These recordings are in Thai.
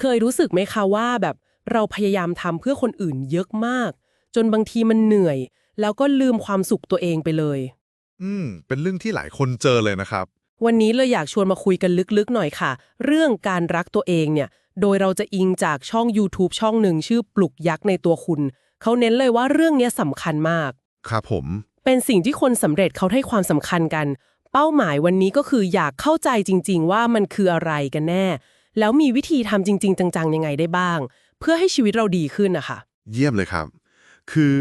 เคยรู้สึกไหมคะว่าแบบเราพยายามทำเพื่อคนอื่นเยอะมาก จนบางทีมันเหนื่อย แล้วก็ลืมความสุขตัวเองไปเลย อืม เป็นเรื่องที่หลายคนเจอเลยนะครับ วันนี้เลยอยากชวนมาคุยกันลึกๆหน่อยค่ะ เรื่องการรักตัวเองเนี่ย โดยเราจะอิงจากช่อง YouTube ช่องหนึ่งชื่อปลุกยักษ์ในตัวคุณ เขาเน้นเลยว่าเรื่องเนี้ยสำคัญมาก ครับผม เป็นสิ่งที่คนสำเร็จเขาให้ความสำคัญกัน เป้าหมายวันนี้ก็คืออยากเข้าใจจริง ๆ ว่ามันคืออะไรกันแน่ แล้วมีวิธีทำจริง ๆ จัง ๆ ยังไงได้บ้าง เพื่อให้ชีวิตเราดีขึ้นนะคะเยี่ยมเลยครับ คือ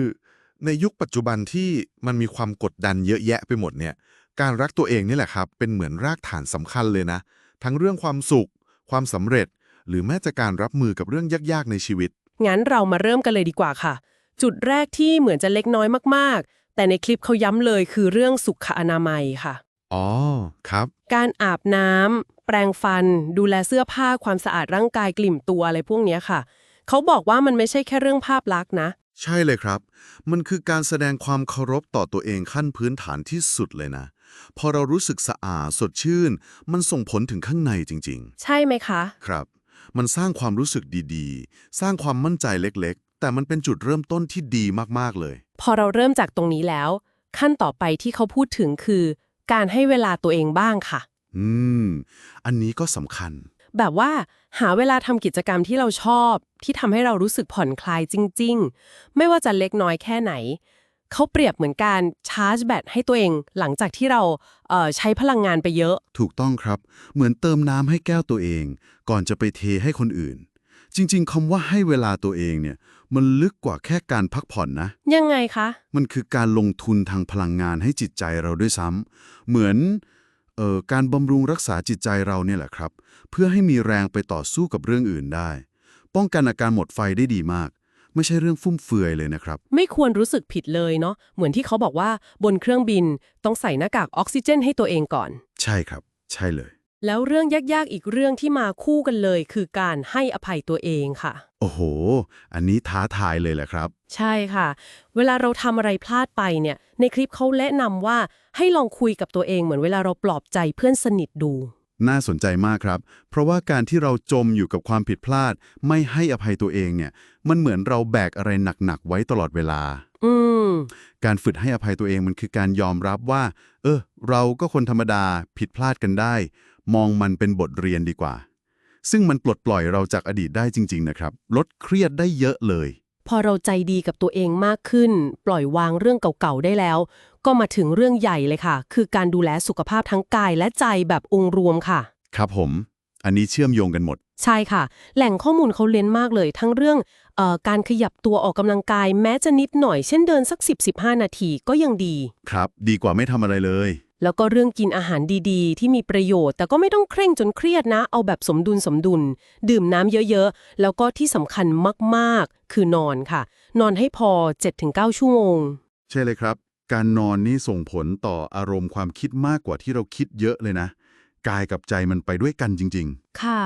ในยุคปัจจุบันที่มันมีความกดดันเยอะแยะไปหมดเนี่ย การรักตัวเองนี่แหละครับ เป็นเหมือนรากฐานสำคัญเลยนะ ทั้งเรื่องความสุข ความสำเร็จ หรือแม้แต่การรับมือกับเรื่องยากๆในชีวิต งั้นเรามาเริ่มกันเลยดีกว่าค่ะ จุดแรกที่เหมือนจะเล็กน้อยมากๆ แต่ในคลิปเขาย้ำเลยคือเรื่องสุขอนามัยค่ะ อ๋อ ครับ การอาบน้ำ แปรงฟัน ดูแลเสื้อผ้าความสะอาดร่างกายกลิ่มตัวอะไรพวกเนี้ยค่ะ เขาบอกว่ามันไม่ใช่แค่เรื่องภาพลักษณ์นะ ใช่เลยครับ มันคือการแสดงความเคารพต่อตัวเองขั้นพื้นฐานที่สุดเลยนะ พอเรารู้สึกสะอาดสดชื่น มันส่งผลถึงข้างในจริงใช่ไหมคะๆครับ มันสร้างความรู้สึกดีๆ สร้างความมั่นใจเล็กๆ แต่มันเป็นจุดเริ่มต้นที่ดีมากๆเลย พอเราเริ่มจากตรงนี้แล้ว ขั้นต่อไปที่เขาพูดถึงคือ การให้เวลาตัวเองบ้างค่ะ อืม อันนี้ก็สำคัญ แบบว่าหาเวลาทำกิจกรรมที่เราชอบ ที่ทำให้เรารู้สึกผ่อนคลายจริง ๆ ไม่ว่าจะเล็กน้อยแค่ไหน เขาเปรียบเหมือนการชาร์จแบตให้ตัวเอง หลังจากที่เราเอ่อใช้พลังงานไปเยอะ ถูกต้องครับ เหมือนเติมน้ำให้แก้วตัวเอง ก่อนจะไปเทให้คนอื่น จริง ๆคำว่าให้เวลาตัวเองเนี่ย มันลึกกว่าแค่การพักผ่อนนะ ยังไงคะ มันคือการลงทุนทางพลังงานให้จิตใจเราด้วยซ้ำเหมือนเอ่อ การบำรุงรักษาจิตใจเราเนี่ยแหละครับ เพื่อให้มีแรงไปต่อสู้กับเรื่องอื่นได้ ป้องกันอาการหมดไฟได้ดีมาก ไม่ใช่เรื่องฟุ่มเฟือยเลยนะครับ ไม่ควรรู้สึกผิดเลยเนาะเหมือนที่เขาบอกว่าบนเครื่องบินต้องใส่หน้ากากออกซิเจน ให้ตัวเองก่อน ใช่ครับ ใช่เลย แล้วเรื่องยากๆอีกเรื่องที่มาคู่กันเลย คือการให้อภัยตัวเองค่ะ โอ้โห อันนี้ท้าทายเลยแหละครับ ใช่ค่ะ เวลาเราทำอะไรพลาดไปเนี่ย ในคลิปเขาแนะนำว่าให้ลองคุยกับตัวเองเหมือนเวลาเราปลอบใจเพื่อนสนิทดู น่าสนใจมากครับ เพราะว่าการที่เราจมอยู่กับความผิดพลาด ไม่ให้อภัยตัวเองเนี่ย มันเหมือนเราแบกอะไรหนักๆไว้ตลอดเวลา อืม การฝึกให้อภัยตัวเองมันคือการยอมรับว่า เออ เราก็คนธรรมดาผิดพลาดกันได้ มองมันเป็นบทเรียนดีกว่า ซึ่งมันปลดปล่อยเราจากอดีตได้จริง ๆ นะครับ ลดเครียดได้เยอะเลย พอเราใจดีกับตัวเองมากขึ้น ปล่อยวางเรื่องเก่าๆได้แล้ว ก็มาถึงเรื่องใหญ่เลยค่ะ คือการดูแลสุขภาพทั้งกายและใจแบบองค์รวมค่ะ ครับผม อันนี้เชื่อมโยงกันหมด ใช่ค่ะ แหล่งข้อมูลเขาเล้นมากเลย ทั้งเรื่องเออการขยับตัวออกกำลังกายแม้จะนิดหน่อย เช่นเดินสัก 10-15 นาทีก็ยังดี ครับ ดีกว่าไม่ทำอะไรเลย แล้วก็เรื่องกินอาหารดีๆ ที่มีประโยชน์ แต่ก็ไม่ต้องเคร่งจนเครียดนะ เอาแบบสมดุลสมดุล ดื่มน้ำเยอะๆ แล้วก็ที่สำคัญมากๆ คือนอนค่ะ นอนให้พอ 7-9 ชั่วโมง ใช่เลยครับ การนอนนี่ส่งผลต่ออารมณ์ความคิดมากกว่าที่เราคิดเยอะเลยนะ กายกับใจมันไปด้วยกันจริงค่ะ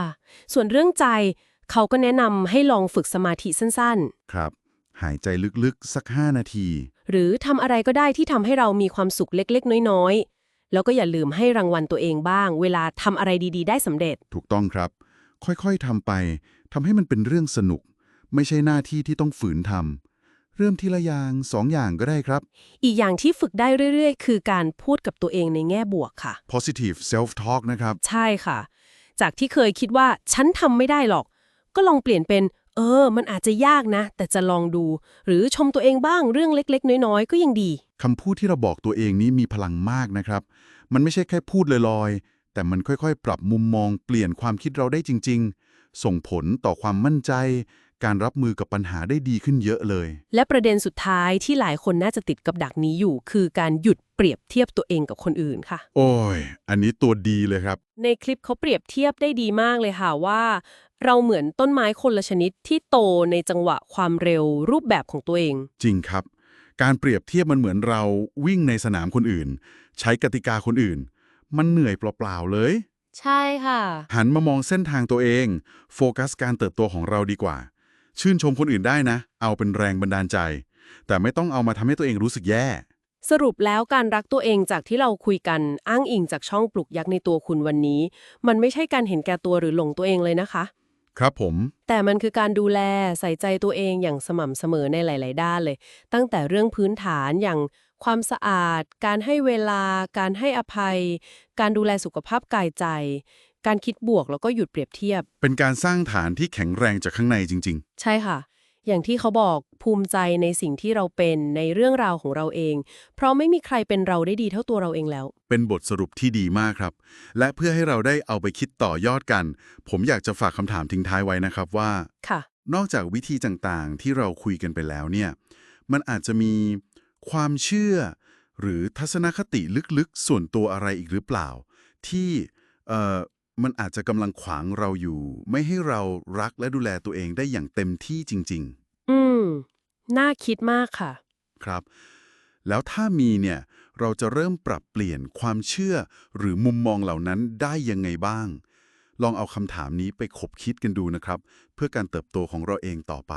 ส่วนเรื่องใจเขาก็แนะนำให้ลองฝึกสมาธิสั้นๆ ครับ หายใจลึกๆ สัก 5 นาทีๆหรือทำอะไรก็ได้ที่ทำให้เรามีความสุขเล็กๆ น้อยๆ แล้วก็อย่าลืมให้รางวัลตัวเองบ้าง เวลาทำอะไรดี ๆ ได้สำเร็จ ถูกต้องครับ ค่อยๆทำไปทำให้มันเป็นเรื่องสนุก ไม่ใช่หน้าที่ที่ต้องฝืนทำเริ่มทีละอย่างสองอย่างก็ได้ครับ อีกอย่างที่ฝึกได้เรื่อยๆ คือการพูดกับตัวเองในแง่บวกค่ะ positive self talk นะครับ ใช่ค่ะ จากที่เคยคิดว่าฉันทำไม่ได้หรอก ก็ลองเปลี่ยนเป็น เออ มันอาจจะยากนะ แต่จะลองดู หรือชมตัวเองบ้างเรื่องเล็ก ๆ น้อยๆ ก็ยังดี คำพูดที่เราบอกตัวเองนี้มีพลังมากนะครับ มันไม่ใช่แค่พูดลอยๆ แต่มันค่อยๆ ปรับมุมมองเปลี่ยนความคิดเราได้จริง ๆ ส่งผลต่อความมั่นใจ การรับมือกับปัญหาได้ดีขึ้นเยอะเลย และประเด็นสุดท้ายที่หลายคนน่าจะติดกับดักนี้อยู่ คือการหยุดเปรียบเทียบตัวเองกับคนอื่นค่ะ โอ้ย อันนี้ตัวดีเลยครับ ในคลิปเขาเปรียบเทียบได้ดีมากเลยค่ะว่า เราเหมือนต้นไม้คนละชนิดที่โตในจังหวะความเร็วรูปแบบของตัวเอง จริงครับ การเปรียบเทียบมันเหมือนเราวิ่งในสนามคนอื่น ใช้กติกาคนอื่น มันเหนื่อยเปล่าๆเลย ใช่ค่ะ หันมามองเส้นทางตัวเอง โฟกัสการเติบโตของเราดีกว่า ชื่นชมคนอื่นได้นะ เอาเป็นแรงบันดาลใจ แต่ไม่ต้องเอามาทำให้ตัวเองรู้สึกแย่ สรุปแล้วการรักตัวเองจากที่เราคุยกันอ้างอิงจากช่องปลุกยักษ์ในตัวคุณวันนี้ มันไม่ใช่การเห็นแก่ตัวหรือหลงตัวเองเลยนะคะ ครับผม แต่มันคือการดูแลใส่ใจตัวเองอย่างสม่ำเสมอในหลาย ๆ ด้านเลย ตั้งแต่เรื่องพื้นฐานอย่างความสะอาด การให้เวลา การให้อภัย การดูแลสุขภาพกายใจ การคิดบวกแล้วก็หยุดเปรียบเทียบ เป็นการสร้างฐานที่แข็งแรงจากข้างในจริงใช่ค่ะ อย่างที่เขาบอกภูมิใจในสิ่งที่เราเป็นในเรื่องราวของเราเอง เพราะไม่มีใครเป็นเราได้ดีเท่าตัวเราเองแล้วๆเป็นบทสรุปที่ดีมากครับ และเพื่อให้เราได้เอาไปคิดต่อยอดกัน ผมอยากจะฝากคำถามทิ้งท้ายไว้นะครับว่าค่ะ นอกจากวิธีต่างๆที่เราคุยกันไปแล้วเนี่ย มันอาจจะมีความเชื่อ หรือทัศนคติลึกๆ ส่วนตัวอะไรอีกหรือเปล่า ที่เอ่อมันอาจจะกำลังขวางเราอยู่ ไม่ให้เรารักและดูแลตัวเองได้อย่างเต็มที่จริงอืม น่าคิดมากค่ะ ครับ แล้วถ้ามีเนี่ย เราจะเริ่มปรับเปลี่ยนความเชื่อหรือมุมมองเหล่านั้นได้ยังไงบ้าง ลองเอาคำถามนี้ไปคบคิดกันดูนะครับ เพื่อการเติบโตของเราเองต่อไป